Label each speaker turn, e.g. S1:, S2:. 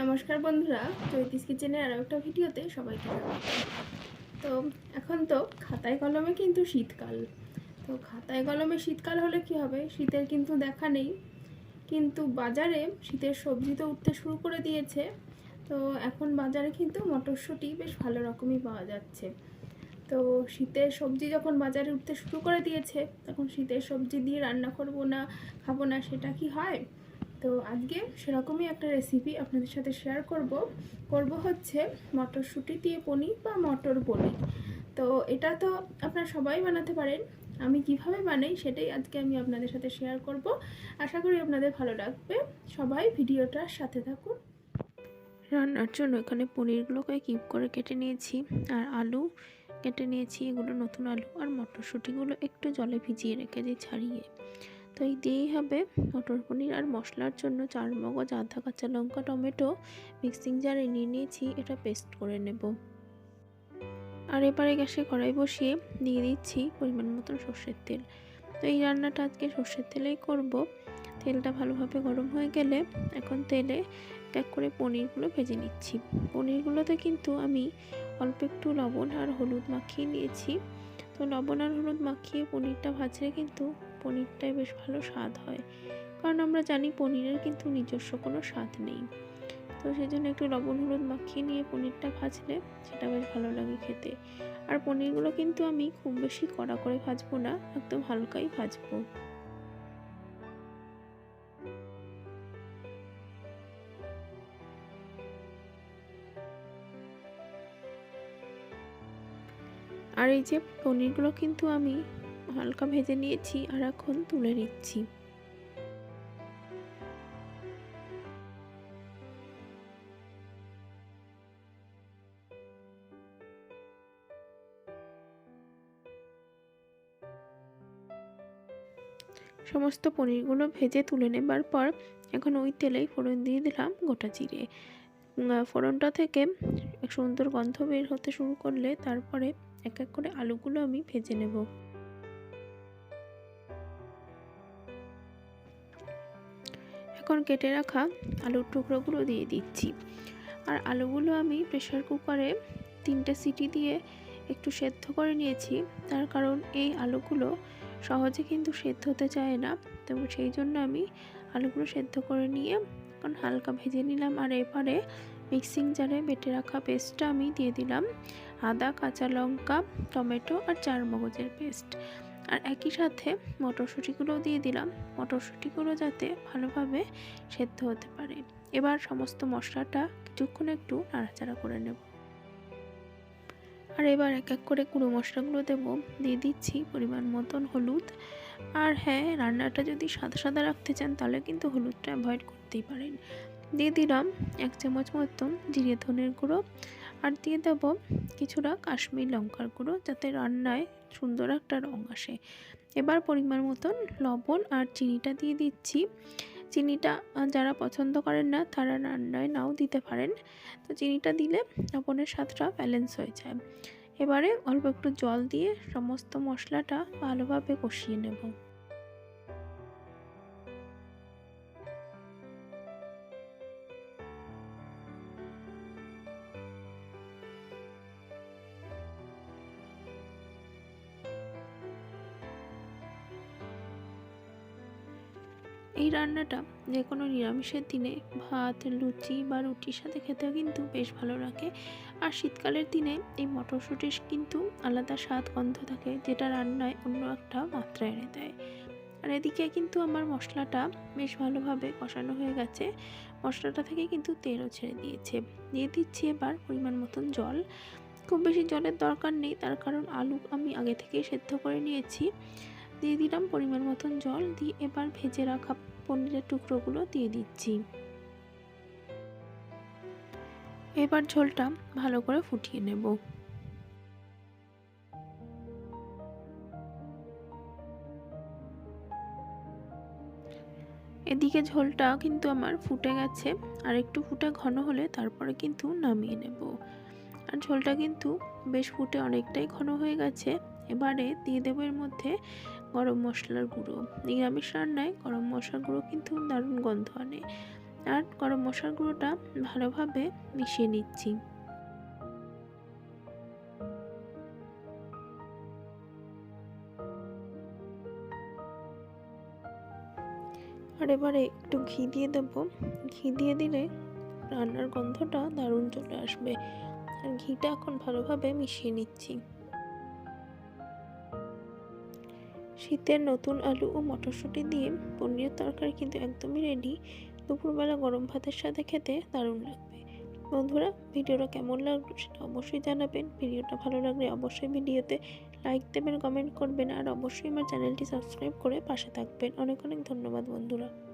S1: নমস্কার বন্ধুরা, চৈতিস কিচেনের আরও একটা ভিডিওতে সবাইকে তো এখন তো খাতায় কলমে কিন্তু শীতকাল। তো খাতায় কলমে শীতকাল হলে কি হবে? শীতের কিন্তু দেখা নেই। কিন্তু বাজারে শীতের সবজি তো উঠতে শুরু করে দিয়েছে। তো এখন বাজারে কিন্তু মটরশুঁটি বেশ ভালো রকমই পাওয়া যাচ্ছে। তো শীতের সবজি যখন বাজারে উঠতে শুরু করে দিয়েছে, তখন শীতের সবজি দিয়ে রান্না করব না, খাব না, সেটা কি হয়? তো আজকে সেরকমই একটা রেসিপি আপনাদের সাথে শেয়ার করব। করব হচ্ছে মটরশুঁটি দিয়ে পনির বা মটর পনির। তো এটা তো আপনারা সবাই বানাতে পারেন। আমি কীভাবে বানাই সেটাই আজকে আমি আপনাদের সাথে শেয়ার করব। আশা করি আপনাদের ভালো লাগবে। সবাই ভিডিওটার সাথে থাকুন। রান্নার জন্য এখানে পনিরগুলোকে কিপ করে কেটে নিয়েছি। আর আলু কেটে নিয়েছি, এগুলো নতুন আলু আর মটরশুঁটিগুলো একটু জলে ভিজিয়ে রেখে রেখেছি ছাড়িয়ে। তো এই দিয়েই হবে। মটর পনির আর মশলার জন্য চার মগজ আধা কাঁচা লঙ্কা, টমেটো, মিক্সিং জারে নিয়ে নিয়েছি, এটা পেস্ট করে নেব। আর এবারে গ্যাসে কড়াই বসিয়ে দিয়ে দিচ্ছি পরিমাণ মতন সর্ষের তেল। তো এই রান্নাটা আজকে সর্ষের তেলেই করব। তেলটা ভালোভাবে গরম হয়ে গেলে এখন তেলে প্যাক করে পনিরগুলো ভেজে নিচ্ছি। পনিরগুলোতে কিন্তু আমি অল্প একটু লবণ আর হলুদ মাখিয়ে নিয়েছি। তো লবণ আর হলুদ মাখিয়ে পনিরটা ভাজলে কিন্তু পনিরটাই বেশ ভালো স্বাদ হয়। কারণ আমরা জানি পনিরের কিন্তু নিজস্ব কোনো স্বাদ নেই। তো সেই জন্য একটু লবণ, হলুদ মাখিয়ে নিয়ে পনিরটা ভাজলে সেটা বেশ ভালো লাগে খেতে। আর পনিরগুলো কিন্তু আমি খুব বেশি কড়া করে ভাজবো না, একদম হালকাই ভাজবো। আর এই যে পনিরগুলো কিন্তু আমি হালকা ভেজে নিয়েছি আর এখন তুলে নিচ্ছি। সমস্ত পনিরগুলো ভেজে তুলে নেবার পর এখন ওই তেলেই ফোড়ন দিয়ে দিলাম গোটা জিরে। ফোড়নটা থেকে সুন্দর গন্ধ বের হতে শুরু করলে তারপরে এক এক করে আলুগুলো আমি ভেজে নেব। এখন কেটে রাখা আলুর টুকরোগুলো দিয়ে দিচ্ছি। আর আলুগুলো আমি প্রেশার কুকারে তিনটে সিটি দিয়ে একটু সেদ্ধ করে নিয়েছি। তার কারণ এই আলুগুলো সহজে কিন্তু সেদ্ধ হতে চায় না। তো সেই জন্য আমি আলুগুলো সেদ্ধ করে নিয়ে এখন হালকা ভেজে নিলাম। আর এবারে মিক্সিং জারে বেটে রাখা পেস্টটা আমি দিয়ে দিলাম। আদা, কাঁচা লঙ্কা, টমেটো আর চার মগজের পেস্ট। আর একই সাথে মটরশুঁটিগুলোও দিয়ে দিলাম। মটরশুঁটিগুলো যাতে ভালোভাবে সেদ্ধ হতে পারে। এবার সমস্ত মশলাটা কিছুক্ষণ একটু নাড়াচাড়া করে নেব। আর এবার এক এক করে গুঁড়ো মশলাগুলো দেবো। দিয়ে দিচ্ছি পরিমাণ মতন হলুদ। আর হ্যাঁ রান্নাটা যদি সাদা সাদা রাখতে চান তাহলে কিন্তু হলুদটা অ্যাভয়েড করতেই পারেন। দিয়ে দিলাম এক চামচ মতন জিরে ধনের গুঁড়ো আর দিয়ে দেবো কিছুটা কাশ্মীর লঙ্কার গুঁড়ো যাতে রান্নায় সুন্দর একটা রঙ আসে। এবার পরিমাণ মতন লবণ আর চিনিটা দিয়ে দিচ্ছি। চিনিটা যারা পছন্দ করেন না তারা রান্নায় নাও দিতে পারেন। তো চিনিটা দিলে লবণের স্বাদটা ব্যালেন্স হয়ে যায়। এবারে অল্প একটু জল দিয়ে সমস্ত মশলাটা ভালোভাবে কষিয়ে নেব। এই রান্নাটা যে কোনো নিরামিষের দিনে ভাত, লুচি বা রুটির সাথে খেতে কিন্তু বেশ ভালো লাগে। আর শীতকালের দিনে এই মটরশুঁটির কিন্তু আলাদা স্বাদ গন্ধ থাকে, যেটা রান্নায় অন্য একটা মাত্রা এনে দেয়। আর এদিকে কিন্তু আমার মশলাটা বেশ ভালোভাবে কষানো হয়ে গেছে। মশলাটা থেকে কিন্তু তেলও ছেড়ে দিয়েছে। দিয়ে দিচ্ছি এবার পরিমাণ মতন জল। খুব বেশি জলের দরকার নেই, তার কারণ আলু আমি আগে থেকেই সেদ্ধ করে নিয়েছি। দিয়ে দিলাম পরিমাণ মতন জল, দিয়ে এবার ভেজে রাখা পনিরের টুকরোগুলো দিয়ে দিচ্ছি। এবার ঝোলটা ভালো করে ফুটিয়ে নেব। এদিকে ঝোলটা কিন্তু আমার ফুটে গেছে, আর একটু ফুটে ঘন হলে তারপরে কিন্তু নামিয়ে নেব। আর ঝোলটা কিন্তু বেশ ফুটে অনেকটাই ঘন হয়ে গেছে। এবারে দিয়ে দেবো এর মধ্যে গরম মশলার গুঁড়ো। নিরামিষ রান্নায় গরম মশলার গুঁড়ো কিন্তু দারুণ গন্ধ আনে। আর গরম মশলার গুঁড়োটা ভালোভাবে মিশিয়ে নিচ্ছি। আর এবারে একটু ঘি দিয়ে দেবো। ঘি দিয়ে দিলে রান্নার গন্ধটা দারুণ চলে আসবে। আর ঘিটা এখন ভালোভাবে মিশিয়ে নিচ্ছি। শীতের নতুন আলু ও মটরশুঁটি দিয়ে পনির তরকারি কিন্তু একদমই রেডি দুপুরবেলা গরম ভাতের সাথে খেতে দারুণ লাগবে। বন্ধুরা, ভিডিওটা কেমন লাগল সেটা অবশ্যই জানাবেন। ভিডিওটা ভালো লাগলে অবশ্যই ভিডিওতে লাইক দেবেন কমেন্ট করবেন, আর অবশ্যই আমার চ্যানেলটি সাবস্ক্রাইব করে পাশে থাকবেন। অনেক অনেক ধন্যবাদ বন্ধুরা।